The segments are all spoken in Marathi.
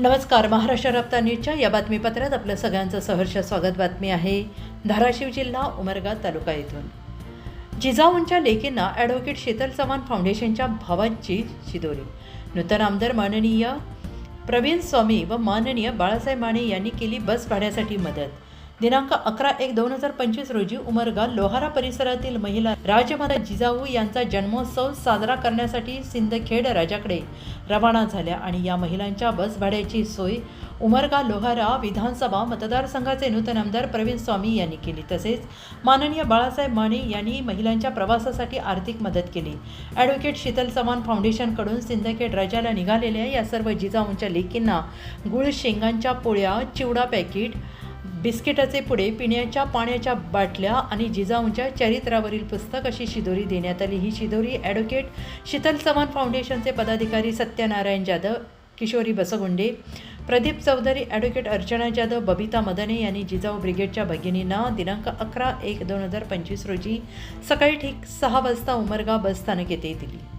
नमस्कार महाराष्ट्र रप्ता न्यूजच्या या बातमीपत्रात आपलं सगळ्यांचं सहर्ष स्वागत. बातमी आहे धाराशिव जिल्हा उमरगा तालुका येथून जिजाऊंच्या लेकींना ॲडव्होकेट शीतल चव्हाण फाउंडेशनच्या भावांची शिदोरी. नूतन आमदार माननीय प्रवीण स्वामी व माननीय बाळासाहेब माने यांनी केली बस भाड्यासाठी मदत. दिनांक अकरा एक दोन हजार पंचवीस रोजी उमरगा लोहारा परिसरातील महिला राजमाता जिजाऊ यांचा जन्मोत्सव साजरा करण्यासाठी सिंदखेड राजाकडे रवाना झाल्या आणि या महिलांच्या बस भाड्याची सोय उमरगा लोहारा विधानसभा मतदारसंघाचे नूतन आमदार प्रवीण स्वामी यांनी केली. तसेच माननीय बाळासाहेब माने यांनी महिलांच्या प्रवासासाठी आर्थिक मदत केली. ॲडव्होकेट शीतल चव्हाण फाउंडेशनकडून सिंदखेड राजाला निघालेल्या या सर्व जिजाऊंच्या लेकींना गुळ शेंगांच्या पोळ्या चिवडा पॅकेट बिस्किटाचे पुढे पिण्याच्या पाण्याच्या बाटल्या आणि जिजाऊंच्या चरित्रावरील पुस्तक अशी शिदोरी देण्यात आली. ही शिदोरी ॲडव्होकेट शीतल चव्हाण फाउंडेशनचे पदाधिकारी सत्यनारायण जाधव किशोरी बसगुंडे प्रदीप चौधरी ॲडव्होकेट अर्चना जाधव बबिता मदने यांनी जिजाऊ ब्रिगेडच्या भगिनींना दिनांक अकरा एक दोन हजार पंचवीस रोजी सकाळी ठीक सहा वाजता उमरगा बस स्थानक येथे दिली.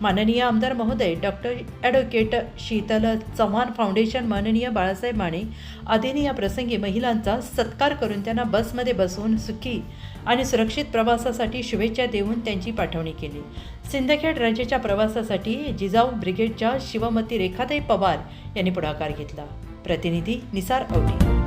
माननीय आमदार महोदय doctor advocate Sheetal Chavan foundation माननीय बाळासाहेब माने आदींनी या प्रसंगी महिलांचा सत्कार करून त्यांना बसमध्ये बसवून सुखी आणि सुरक्षित प्रवासासाठी शुभेच्छा देऊन त्यांची पाठवणी केली. सिंदखेड राज्याच्या प्रवासासाठी जिजाऊ ब्रिगेडच्या शिवमती रेखाताई पवार यांनी पुढाकार घेतला. प्रतिनिधी निसार औटी.